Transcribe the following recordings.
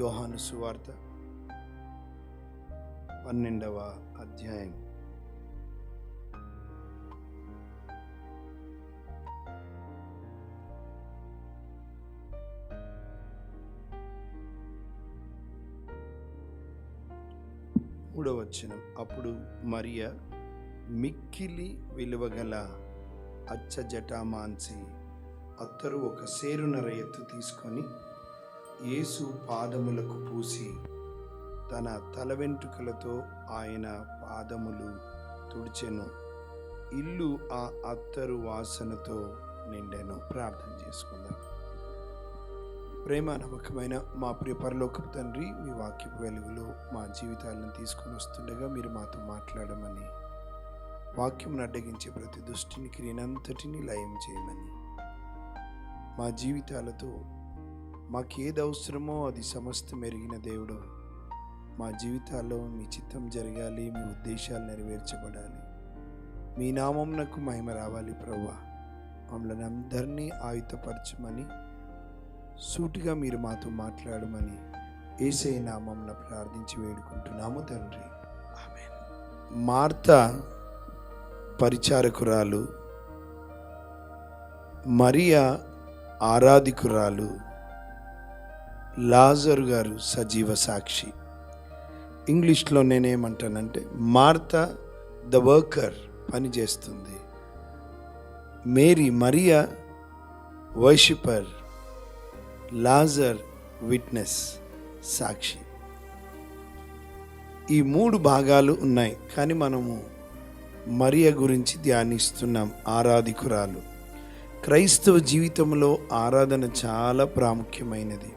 యోహాను సువార్త పన్నెండవ అధ్యాయం. మూడవ అప్పుడు మరియ మిక్కిలి విలువగల అచ్చ జటామాంసి అత్తరు ఒక సేరునర ఎత్తు తీసుకొని యేసు పాదములకు పూసి తన తల వెంట్రుకలతో ఆయన పాదములు తుడిచెను. ఇల్లు ఆ అత్తరు వాసనతో నిండెను. ప్రార్థన చేసుకుందాం. ప్రేమ నమ్మకమైన మా ప్రియ పరలోకపు తండ్రి మీ వాక్యపు వెలుగులో మా జీవితాలను తీసుకొని వస్తుండగా మీరు మాతో మాట్లాడమని వాక్యం అడ్డగించే ప్రతి దుష్టిని క్రియనంతటిని లయం చేయమని మా జీవితాలతో మాకేది అవసరమో అది సమస్తం ఎరిగిన దేవుడు. మా జీవితాల్లో మీ చిత్తం జరగాలి మీ ఉద్దేశాలు నెరవేర్చబడాలి. మీ నామంనకు మహిమ రావాలి ప్రవ్వా. మమ్మల్ని అందరినీ ఆయుధపరచమని సూటిగా మీరు మాతో మాట్లాడమని ఏసై నామంన ప్రార్థించి వేడుకుంటున్నాము తండ్రి. ఆమె మార్త పరిచారకురాలు మరియా ఆరాధికురాలు లాజర్ గారు సజీవ సాక్షి. ఇంగ్లీష్లో నేనేమంటానంటే మార్త ద వర్కర్ పనిచేస్తుంది Mary Maria worshipper Lazar witness సాక్షి. ఈ మూడు భాగాలు ఉన్నాయి కానీ మనము మరియ గురించి ధ్యానిస్తున్నాం ఆరాధికురాలు. క్రైస్తవ జీవితంలో ఆరాధన చాలా ప్రాముఖ్యమైనది.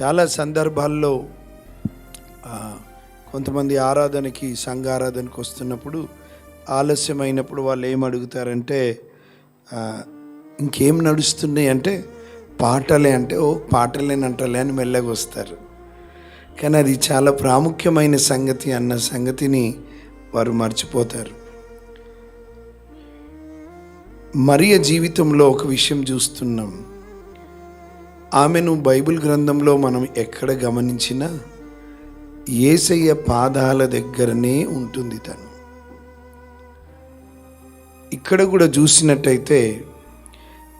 చాలా సందర్భాల్లో కొంతమంది ఆరాధనకి సంఘ ఆరాధనకు వస్తున్నప్పుడు ఆలస్యమైనప్పుడు వాళ్ళు ఏం అడుగుతారంటే ఇంకేం నడుస్తున్నాయి అంటే పాటలే అంటే ఓ పాటలేనంటలే అని మెల్లగా వస్తారు. కానీ అది చాలా ప్రాముఖ్యమైన సంగతి అన్న సంగతిని వారు మర్చిపోతారు. మరియ జీవితంలో ఒక విషయం చూస్తున్నాం. ఆమెను బైబిల్ గ్రంథంలో మనం ఎక్కడ గమనించినా ఏసయ్య పాదాల దగ్గరనే ఉంటుంది తను. ఇక్కడ కూడా చూసినట్టయితే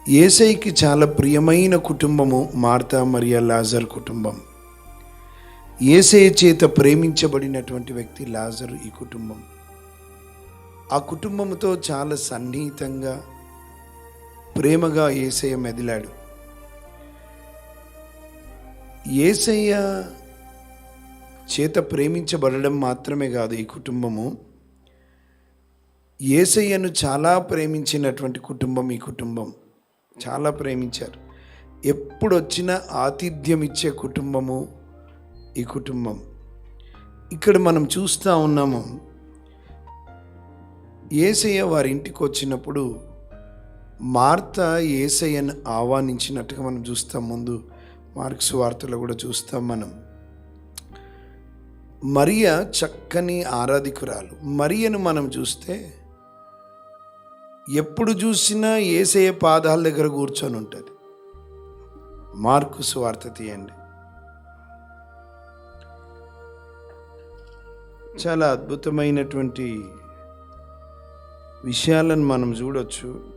ఏసైకి చాలా ప్రియమైన కుటుంబము మార్తా మరియా లాజర్ కుటుంబం. ఏసయ్య చేత ప్రేమించబడినటువంటి వ్యక్తి లాజరు ఈ కుటుంబం. ఆ కుటుంబంతో చాలా సన్నిహితంగా ప్రేమగా ఏసయ మెదిలాడు. ఏసయ్య చేత ప్రేమించబడడం మాత్రమే కాదు ఈ కుటుంబము. ఏసయ్యను చాలా ప్రేమించినటువంటి కుటుంబం ఈ కుటుంబం. చాలా ప్రేమించారు. ఎప్పుడు వచ్చినా ఆతిథ్యం ఇచ్చే కుటుంబము ఈ కుటుంబం. ఇక్కడ మనం చూస్తూ ఉన్నాము ఏసయ్య వారి ఇంటికి వచ్చినప్పుడు మార్త ఏసయ్యను ఆహ్వానించినట్టుగా మనం చూస్తాం ముందు. మార్క్స్ వార్తలో కూడా చూస్తాం మనం. మరియ చక్కని ఆరాధికురాలు. మరియను మనం చూస్తే ఎప్పుడు చూసినా ఏసయ్య పాదాల దగ్గర కూర్చొని ఉంటుంది. మార్కు సువార్త తీయండి. చాలా అద్భుతమైనటువంటి విషయాలను మనం చూడొచ్చు.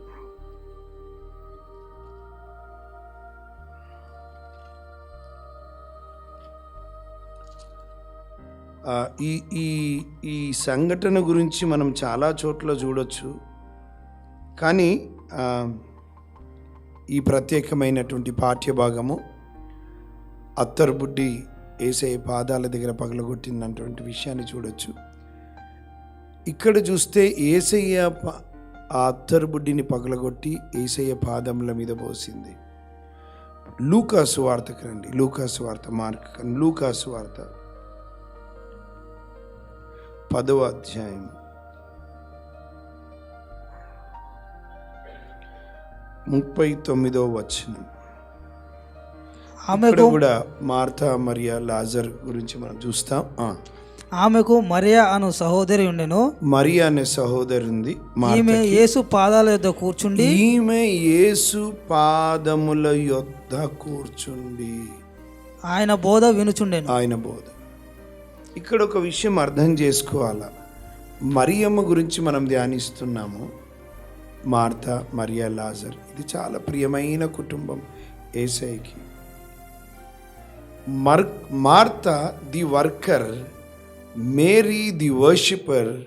ఈ ఈ ఈ సంఘటన గురించి మనం చాలా చోట్ల చూడొచ్చు. కానీ ఈ ప్రత్యేకమైనటువంటి పాఠ్యభాగము అత్తరుబుడ్డి ఏసే పాదాల దగ్గర పగలగొట్టిందన్నటువంటి విషయాన్ని చూడొచ్చు. ఇక్కడ చూస్తే ఏసయ్య ఆ అత్తరుబుడ్డిని పగలగొట్టి ఏసయ్య పాదముల మీద పోసింది. లూకాసు వార్తకు రండి లూకాసు వార్త మార్క్ లూకాసు వార్త. పదవ అధ్యాయం. ముప్పై తొమ్మిదో వచనం. ఆమెకు కూడా మార్తా మరియా లాజర్ గురించి మనం చూస్తాం. ఆమెకు మరియా అను సహోదరి ఉండెను. మరియా అనే సహోదరి ఉంది. ఈమె యేసు పాదాల యొద్ద కూర్చుండి. ఈమె యేసు పాదముల యొద్ద కూర్చుండి. ఆయన బోధ వినుచుండెను. ఆయన బోధ. ఇక్కడ ఒక విషయం అర్థం చేసుకోవాలా? మరియమ్మ గురించి మనం ధ్యానిస్తున్నాము. మార్త మరియా లాజర్. ఇది చాలా ప్రియమైన కుటుంబం ఏసైకి. మర్ Martha the worker Mary the worshipper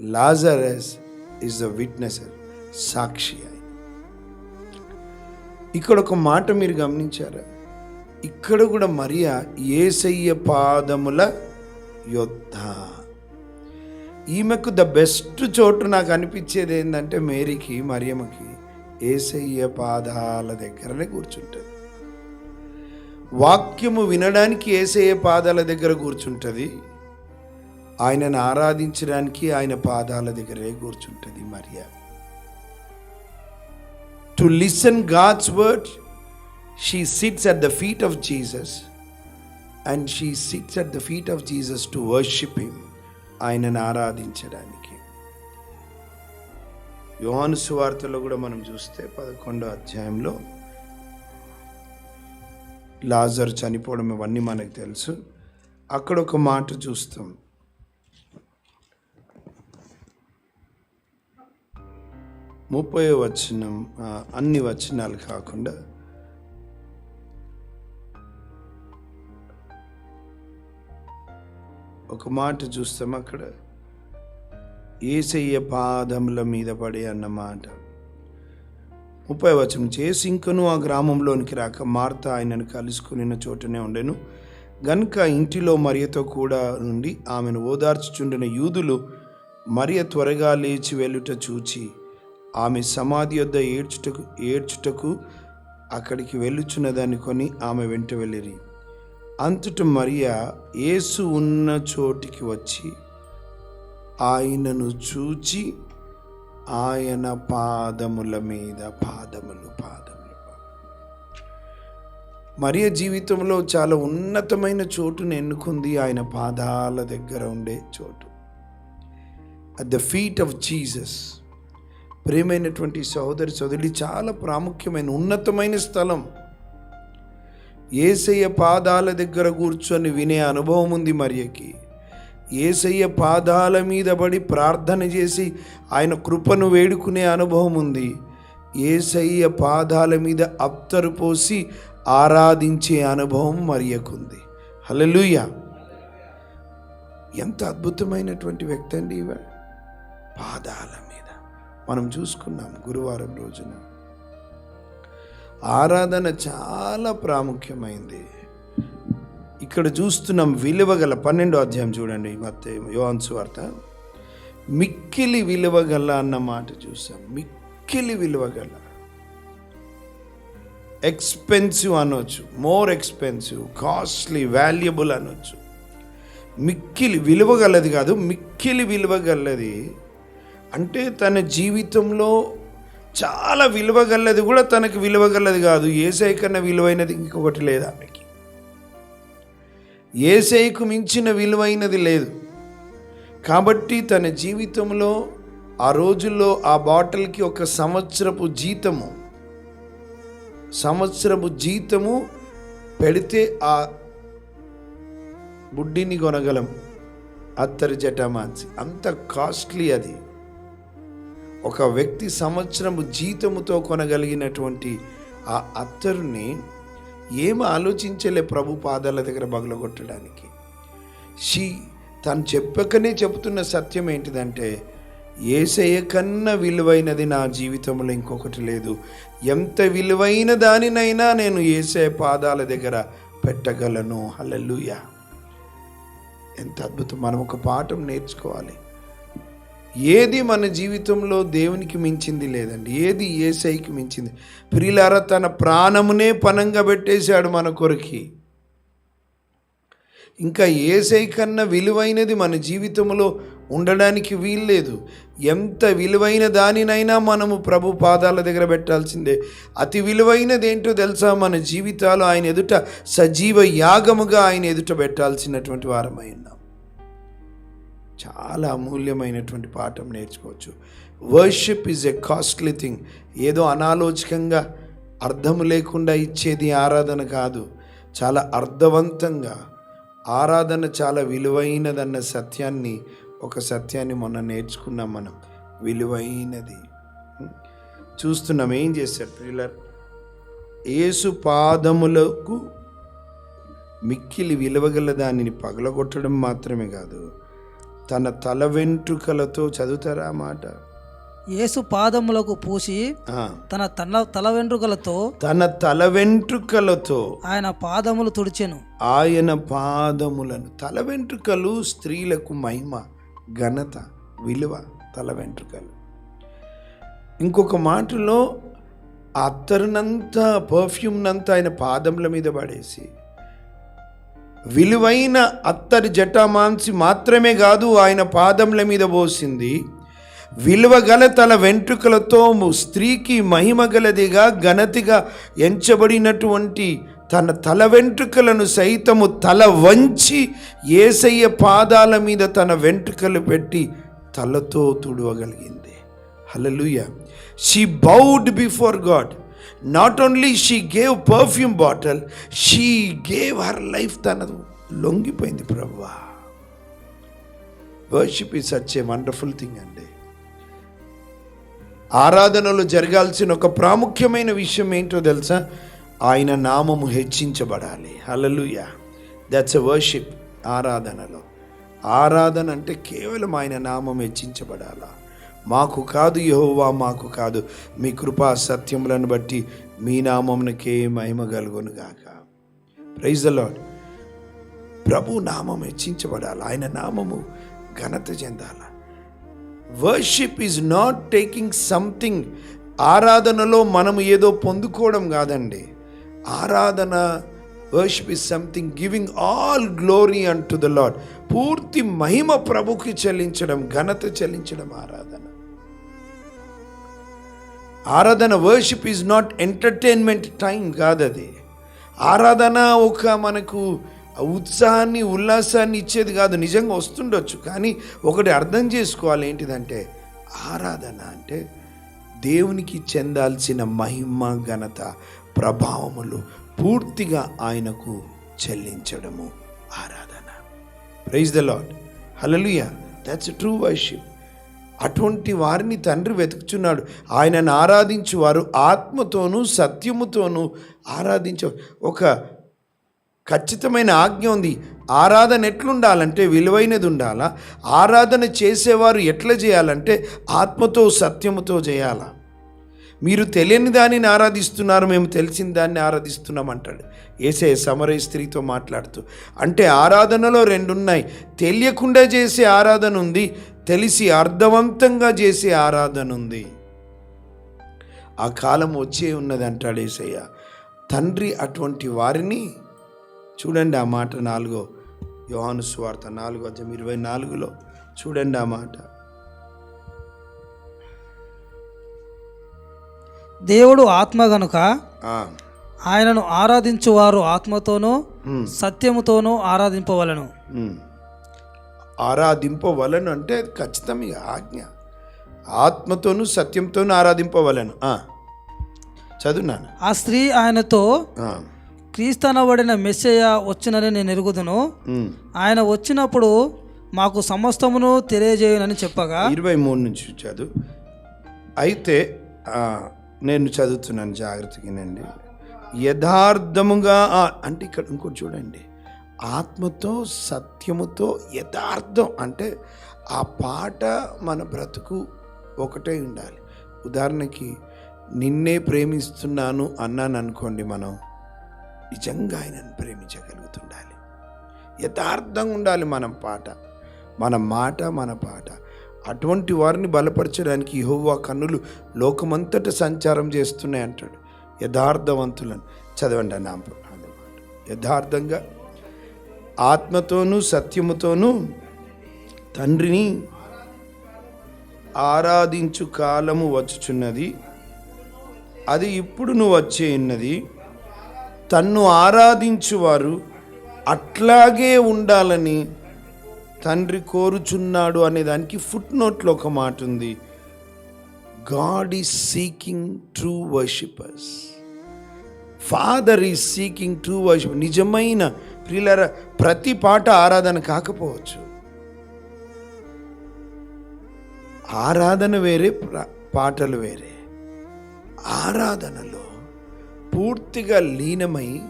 Lazarus is the witness సాక్షి అయి ఇక్కడ ఒక మాట మీరు గమనించారా? ఇక్కడ కూడా మరియా ఏసయ్య పాదముల యొద్ధ. ఈమెకు ద బెస్ట్ చోటు నాకు అనిపించేది ఏంటంటే మేరీకి మరియమ్మకి ఏసయ్య పాదాల దగ్గరనే కూర్చుంటుంది. వాక్యము వినడానికి ఏసయ్య పాదాల దగ్గర కూర్చుంటుంది. ఆయనను ఆరాధించడానికి ఆయన పాదాల దగ్గరే కూర్చుంటుంది Maria. To listen God's word she sits at the feet of Jesus and she sits at the feet of Jesus to worship him ఆయనను ఆరాధించడానికి. యోహాను సువార్తలో కూడా మనం చూస్తే పదకొండో అధ్యాయంలో లాజర్ చనిపోవడం ఇవన్నీ మనకు తెలుసు. అక్కడ ఒక మాట చూస్తాం. ముప్పై వచనం అన్ని వచనాలు కాకుండా ఒక మాట చూస్తాం అక్కడ. ఏసయ్య పాదముల మీద పడే అన్న మాట. ముప్పై వచనం చేసి ఇంకను ఆ గ్రామంలోనికి రాక మార్త ఆయనను కలుసుకుని చోటనే ఉండెను. గనుక ఇంటిలో మరియతో కూడా నుండి ఆమెను ఓదార్చుచుండిన యూదులు మరియ త్వరగా లేచి వెళ్ళుట చూచి ఆమె సమాధి వద్ద ఏడ్చుటకు ఏడ్చుటకు అక్కడికి వెళ్ళుచున్నదాన్ని కొని ఆమె వెంట వెళ్ళిరి. అంతట మరియా యేసు ఉన్న చోటికి వచ్చి ఆయనను చూచి ఆయన పాదముల మీద పాదములు పాదములు. మరియ జీవితంలో చాలా ఉన్నతమైన చోటును ఎన్నుకుంది ఆయన పాదాల దగ్గర ఉండే చోటు. At the feet of Jesus ప్రేమైనటువంటి సహోదరి సోదరి చాలా ప్రాముఖ్యమైన ఉన్నతమైన స్థలం. ఏసయ్య పాదాల దగ్గర కూర్చొని వినే అనుభవం ఉంది మరియకి. ఏసయ్య పాదాల మీద పడి ప్రార్థన చేసి ఆయన కృపను వేడుకునే అనుభవం ఉంది. ఏసయ్య పాదాల మీద అప్తరు పోసి ఆరాధించే అనుభవం మరియకుంది. హలలుయ ఎంత అద్భుతమైనటువంటి వ్యక్తి అండి ఇవ పాదాల మీద. మనం చూసుకున్నాం గురువారం రోజున. ఆరాధన చాలా ప్రాముఖ్యమైంది. ఇక్కడ చూస్తున్నాం విలువగల పన్నెండో అధ్యాయం చూడండి మత్తే యోహాన్సు వార్త మిక్కిలి విలువగల అన్న మాట చూసాం. మిక్కిలి విలువగల ఎక్స్పెన్సివ్ అనొచ్చు మోర్ ఎక్స్పెన్సివ్ కాస్ట్లీ వాల్యుబుల్ అనొచ్చు. మిక్కిలి విలువగలది కాదు మిక్కిలి విలువగలది అంటే తన జీవితంలో చాలా విలువగలది కూడా తనకు విలువగలది కాదు. ఏసై కన్నా విలువైనది ఇంకొకటి లేదు ఆమెకి. ఏసైకు మించిన విలువైనది లేదు. కాబట్టి తన జీవితంలో ఆ రోజుల్లో ఆ బాటిల్కి ఒక సంవత్సరపు జీతము సంవత్సరపు జీతము పెడితే ఆ బుడ్డిని కొనగలం. అత్తరి జటామాన్సి. అంత కాస్ట్లీ అది. ఒక వ్యక్తి సంవత్సరము జీతముతో కొనగలిగినటువంటి ఆ అత్తరుని ఏం ఆలోచించలే ప్రభు పాదాల దగ్గర బగలగొట్టడానికి? షీ తను చెప్పకనే చెబుతున్న సత్యం ఏంటిదంటే ఏసయ్య కన్నా విలువైనది నా జీవితంలో ఇంకొకటి లేదు. ఎంత విలువైన దానినైనా నేను ఏసయ్య పాదాల దగ్గర పెట్టగలను. హలలుయ ఎంత అద్భుతం. మనం ఒక పాఠం నేర్చుకోవాలి. ఏది మన జీవితంలో దేవునికి మించింది లేదండి ఏది ఏసైకి మించింది? ప్రియులార తన ప్రాణమునే పనంగా పెట్టేశాడు మన కొరకి. ఇంకా ఏసై కన్నా విలువైనది మన జీవితంలో ఉండడానికి వీల్లేదు. ఎంత విలువైన దానినైనా మనము ప్రభు పాదాల దగ్గర పెట్టాల్సిందే. అతి విలువైనది ఏంటో తెలుసా? మన జీవితాలు ఆయన ఎదుట సజీవ యాగముగా ఆయన ఎదుట పెట్టాల్సినటువంటి వారమై ఉన్నాం. చాలా అమూల్యమైనటువంటి పాఠం నేర్చుకోవచ్చు. Worship is a costly thing ఏదో అనాలోచికంగా అర్థం లేకుండా ఇచ్చేది ఆరాధన కాదు. చాలా అర్థవంతంగా ఆరాధన చాలా విలువైనదన్న సత్యాన్ని ఒక సత్యాన్ని మొన్న నేర్చుకున్నాం మనం. విలువైనది. చూస్తున్నాం ఏం చేశారు ప్రియులర్? యేసు పాదములకు మిక్కిలి విలువగల దానిని పగలగొట్టడం మాత్రమే కాదు. తన తల వెంట్రుకలతో చదువుతారా మాట? యేసు పాదములకు పూసి ఆ, తన తల వెంట్రుకలతో తన తల వెంట్రుకలతో ఆయన పాదములు తుడిచెను. ఆయన పాదములను తల వెంట్రుకలు స్త్రీలకు మహిమ ఘనత విలువ తల వెంట్రుకలు. ఇంకొక మాటలో అత్తరునంతా పర్ఫ్యూమ్నంతా ఆయన పాదముల మీద పడేసి విలువైన అత్తరి జటామాంసి మాత్రమే కాదు ఆయన పాదముల మీద పోసింది. విలువగల తల వెంట్రుకలతో స్త్రీకి మహిమ గలదిగా ఘనతిగా ఎంచబడినటువంటి తన తల వెంట్రుకలను సైతము తల వంచి ఏసయ్య పాదాల మీద తన వెంట్రుకలు పెట్టి తలతో తుడవగలిగింది. Hallelujah she bowed before God not only she gave perfume bottle she gave her life తనదు లొంగిపోయింది ప్రభువా వర్షిప్ ఈ సచ్ ఏ వండర్ఫుల్ థింగ్ అండి. ఆరాధనలో జరగాల్సిన ఒక ప్రాముఖ్యమైన విషయం ఏంటో తెలుసా? ఆయన నామము హెచ్చించబడాలి. హలలుయ దట్స్ ఎ వర్షిప్ ఆరాధనలో. ఆరాధన అంటే కేవలం ఆయన నామం హెచ్చించబడాలా? మాకు కాదు యహోవా మాకు కాదు. మీ కృపా సత్యములను బట్టి మీ నామమునకే మహిమ కలుగును గాక. ప్రైజ్ ద లాడ్ ప్రభు నామం హెచ్చించబడాలి. ఆయన నామము ఘనత చెందాల. Worship is not taking something ఆరాధనలో మనం ఏదో పొందుకోవడం కాదండి. ఆరాధన worship is something giving all glory and to the Lord పూర్తి మహిమ ప్రభుకి చెల్లించడం ఘనత చెల్లించడం ఆరాధన. ఆరాధన worship is not entertainment time కాదది ఆరాధన ఒక మనకు ఉత్సాహాన్ని ఉల్లాసాన్ని ఇచ్చేది కాదు నిజంగా వస్తుండొచ్చు. కానీ ఒకటి అర్థం చేసుకోవాలి ఏంటిదంటే ఆరాధన అంటే దేవునికి చెందాల్సిన మహిమ ఘనత ప్రభావములు పూర్తిగా ఆయనకు చెల్లించడము ఆరాధన. Praise the Lord hallelujah that's true worship అటువంటి వారిని తండ్రి వెతుకుచున్నాడు. ఆయనను ఆరాధించు వారు ఆత్మతోనూ సత్యముతోనూ ఆరాధించే ఒక ఖచ్చితమైన ఆజ్ఞ ఉంది. ఆరాధన ఎట్లుండాలంటే విలువైనది ఉండాలా ఆరాధన చేసేవారు ఎట్లా చేయాలంటే ఆత్మతో సత్యముతో చేయాలా? మీరు తెలియని దానిని ఆరాధిస్తున్నారు మేము తెలిసిన దాన్ని ఆరాధిస్తున్నాం అంటాడు ఏసే సమరయ స్త్రీతో మాట్లాడుతూ అంటే ఆరాధనలో రెండు ఉన్నాయి తెలియకుండా చేసే ఆరాధన ఉంది తెలిసి అర్థవంతంగా చేసే ఆరాధన ఉంది. ఆ కాలం వచ్చే ఉన్నది అంటాడు ఏసయ్య. తండ్రి అటువంటి వారిని చూడండి ఆ మాట నాలుగో యోహాను సువార్త నాలుగో అధ్యాయం ఇరవై నాలుగులో చూడండి ఆ మాట. దేవుడు ఆత్మ గనుక ఆయనను ఆరాధించువారు ఆత్మతోనూ సత్యముతోనూ ఆరాధింపవలను. ఆరాధింపవలను అంటే ఖచ్చితం ఆజ్ఞ. ఆత్మతోనూ సత్యంతోనూ ఆరాధింపవలను. చదువున్నాను ఆ స్త్రీ ఆయనతో క్రీస్తనబడిన మెస్సయ్య వచ్చినని నేను ఎరుగుదును. ఆయన వచ్చినప్పుడు మాకు సమస్తమును తెలియజేయనని చెప్పగా ఇరవై మూడు నుంచి చదువు. అయితే నేను చదువుతున్నాను జాగ్రత్తగానండి యథార్థముగా అంటే ఇక్కడ ఇంకోటి చూడండి. ఆత్మతో సత్యముతో యథార్థం అంటే ఆ పాట మన బ్రతుకు ఒకటే ఉండాలి. ఉదాహరణకి నిన్నే ప్రేమిస్తున్నాను అన్నాను అనుకోండి మనం నిజంగా ఆయనను ప్రేమించగలుగుతుండాలి. యథార్థంగా ఉండాలి మనం పాట మన మాట మన పాట. అటువంటి వారిని బలపరచడానికి యహోవా కన్నులు లోకమంతట సంచారం చేస్తున్నాయి అంటాడు యథార్థవంతులను చదవండి నా అన్నమాట యథార్థంగా ఆత్మతోనూ సత్యముతోనూ తండ్రిని ఆరాధించు కాలము వచ్చుచున్నది. అది ఇప్పుడు వచ్చే ఉన్నది. తన్ను ఆరాధించువారు అట్లాగే ఉండాలని తండ్రి కోరుచున్నాడు అనే దానికి ఫుట్ నోట్లో ఒక మాట ఉంది. God is seeking true worshippers Father is seeking true worship నిజమైన ప్రియులర ప్రతి పాట ఆరాధన కాకపోవచ్చు. ఆరాధన వేరే పాటలు వేరే. ఆరాధనలో పూర్తిగా లీనమై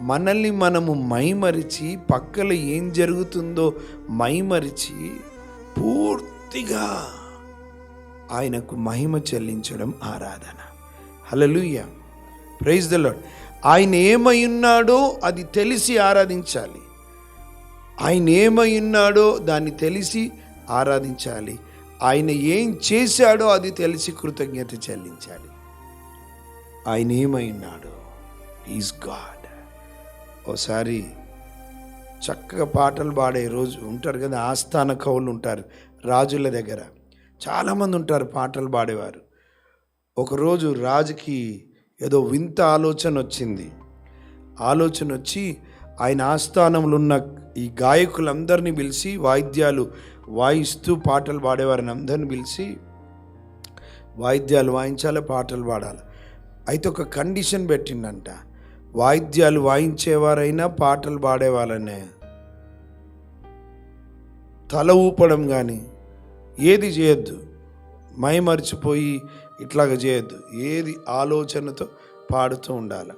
మనల్ని మనము మైమరిచి పక్కల ఏం జరుగుతుందో మైమరిచి పూర్తిగా ఆయనకు మహిమ చెల్లించడం ఆరాధన. హలలుయ ప్రైజ్ ద లాడ్ ఆయన ఏమై ఉన్నాడో అది తెలిసి ఆరాధించాలి. ఆయన ఏమై ఉన్నాడో దాన్ని తెలిసి ఆరాధించాలి. ఆయన ఏం చేశాడో అది తెలిసి కృతజ్ఞత చెల్లించాలి. ఆయన ఏమై ఉన్నాడో ఈజ్ గాడ్ ఓసారి చక్కగా పాటలు పాడే రోజు ఉంటారు కదా ఆస్థాన కవులు ఉంటారు రాజుల దగ్గర. చాలామంది ఉంటారు పాటలు పాడేవారు. ఒకరోజు రాజుకి ఏదో వింత ఆలోచన వచ్చింది. ఆలోచన వచ్చి ఆయన ఆస్థానంలో ఉన్న ఈ గాయకులందరినీ పిలిచి వాయిద్యాలు వాయిస్తూ పాటలు పాడేవారిని అందరిని పిలిచి వాయిద్యాలు వాయించాలి పాటలు పాడాలి. అయితే ఒక కండిషన్ పెట్టిండంట. వాయిద్యాలు వాయించేవారైనా పాటలు పాడేవాళ్ళనే. తల ఊపడం కానీ ఏది చేయొద్దు. మైమర్చిపోయి ఇట్లాగ చేయొద్దు. ఏది ఆలోచనతో పాడుతూ ఉండాలి.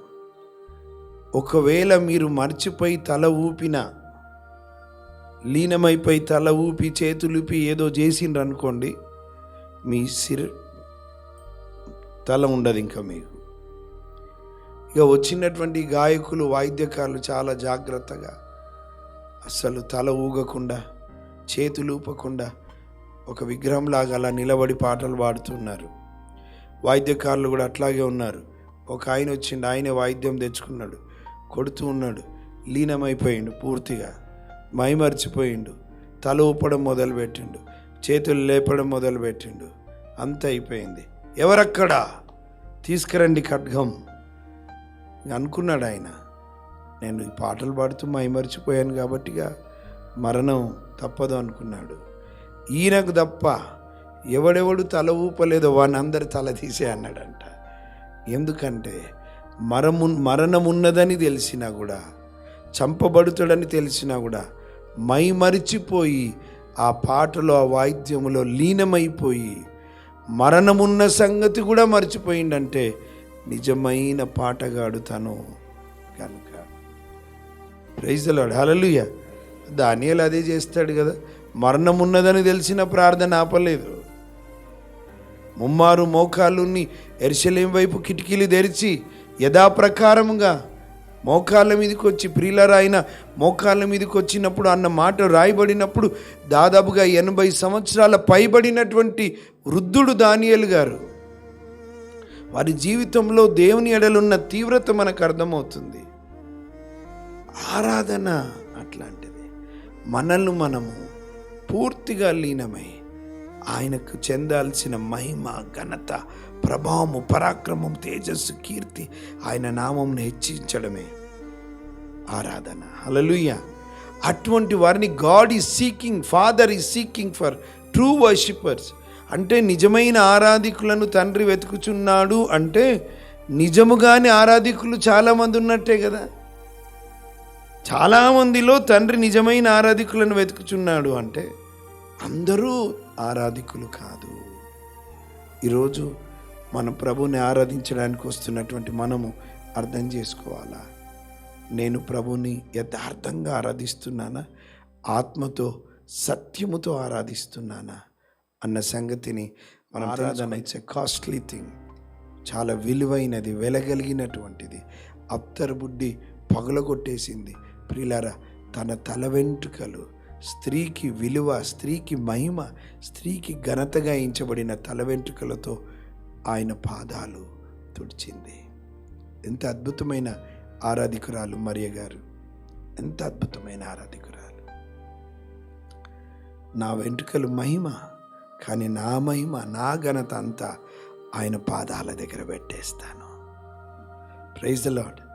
ఒకవేళ మీరు మర్చిపోయి తల ఊపిన లీనమైపోయి తల ఊపి చేతులూపి ఏదో చేసిండ్రు అనుకోండి మీ సిర్ తల ఉండదు ఇంకా మీకు. ఇక వచ్చినటువంటి గాయకులు వాయిద్యకారులు చాలా జాగ్రత్తగా అస్సలు తల ఊగకుండా చేతులు ఊపకుండా ఒక విగ్రహంలాగా అలా నిలబడి పాటలు పాడుతున్నారు. వాయిద్యకారులు కూడా అట్లాగే ఉన్నారు. ఒక ఆయన వచ్చిండు ఆయనే వాయిద్యం తెచ్చుకున్నాడు కొడుతూ ఉన్నాడు లీనమైపోయిండు పూర్తిగా మైమర్చిపోయిండు తల ఊపడం మొదలుపెట్టిండు చేతులు లేపడం మొదలుపెట్టిండు అంత అయిపోయింది. ఎవరక్కడా? తీసుకురండి ఖడ్గం. అనుకున్నాడు ఆయన. నేను ఈ పాటలు పాడుతూ మైమర్చిపోయాను కాబట్టిగా మరణం తప్పదు అనుకున్నాడు. ఈయనకు తప్ప ఎవడెవడు తల ఊపలేదో వాడిని అందరి తల తీసే అన్నాడంట. ఎందుకంటే మరము మరణమున్నదని తెలిసినా కూడా చంపబడుతాడని తెలిసినా కూడా మై మరిచిపోయి ఆ పాటలో ఆ వాయిద్యములో లీనమైపోయి మరణమున్న సంగతి కూడా మర్చిపోయిందంటే నిజమైన పాటగాడు తను కనుక. ప్రైజలాడు హలలుయ దానియలు అదే చేస్తాడు కదా. మరణం ఉన్నదని తెలిసిన ప్రార్థన ఆపలేదు. ముమ్మారు మోకాళ్ళుని ఎరిశలేం వైపు కిటికీలు తెరిచి యథాప్రకారముగా మోకాళ్ళ మీదకి వచ్చి ప్రియులరాయిన మోకాళ్ళ మీదకి వచ్చినప్పుడు అన్న మాట రాయబడినప్పుడు దాదాపుగా ఎనభై సంవత్సరాల పైబడినటువంటి వృద్ధుడు దానియలు గారు. వారి జీవితంలో దేవుని ఎడలున్న తీవ్రత మనకు అర్థమవుతుంది. ఆరాధన అట్లాంటిది. మనల్ని మనము పూర్తిగా లీనమై ఆయనకు చెందాల్సిన మహిమ ఘనత ప్రభావము పరాక్రమం తేజస్సు కీర్తి ఆయన నామంను హెచ్చించడమే. ఆరాధన. హలలుయ అటువంటి వారిని God is seeking Father is seeking for true worshippers అంటే నిజమైన ఆరాధికులను తండ్రి వెతుకుచున్నాడు అంటే నిజముగానే ఆరాధికులు చాలామంది ఉన్నట్టే కదా? చాలామందిలో తండ్రి నిజమైన ఆరాధికులను వెతుకుచున్నాడు అంటే అందరూ ఆరాధికులు కాదు. ఈరోజు మన ప్రభుని ఆరాధించడానికి వస్తున్నటువంటి మనము అర్థం చేసుకోవాలా? నేను ప్రభుని యథార్థంగా ఆరాధిస్తున్నానా? ఆత్మతో సత్యముతో ఆరాధిస్తున్నానా? అన్న సంగతిని మన ఆరాధన ఇట్స్ ఎ కాస్ట్లీ థింగ్. చాలా విలువైనది వెలగలిగినటువంటిది. అప్తర్ బుడ్డి పగలగొట్టేసింది. ప్రిలారా తన తల వెంట్రుకలు స్త్రీకి విలువ స్త్రీకి మహిమ స్త్రీకి ఘనతగా ఎంచబడిన తల వెంట్రుకలతో ఆయన పాదాలు తుడిచింది. ఎంత అద్భుతమైన ఆరాధికురాలు మరియ గారు. ఎంత అద్భుతమైన ఆరాధికురాలు. నా వెంట్రుకలు మహిమ కానీ నా మహిమ నా ఘనత అంతా ఆయన పాదాల దగ్గర పెట్టేస్తాను. Praise the lord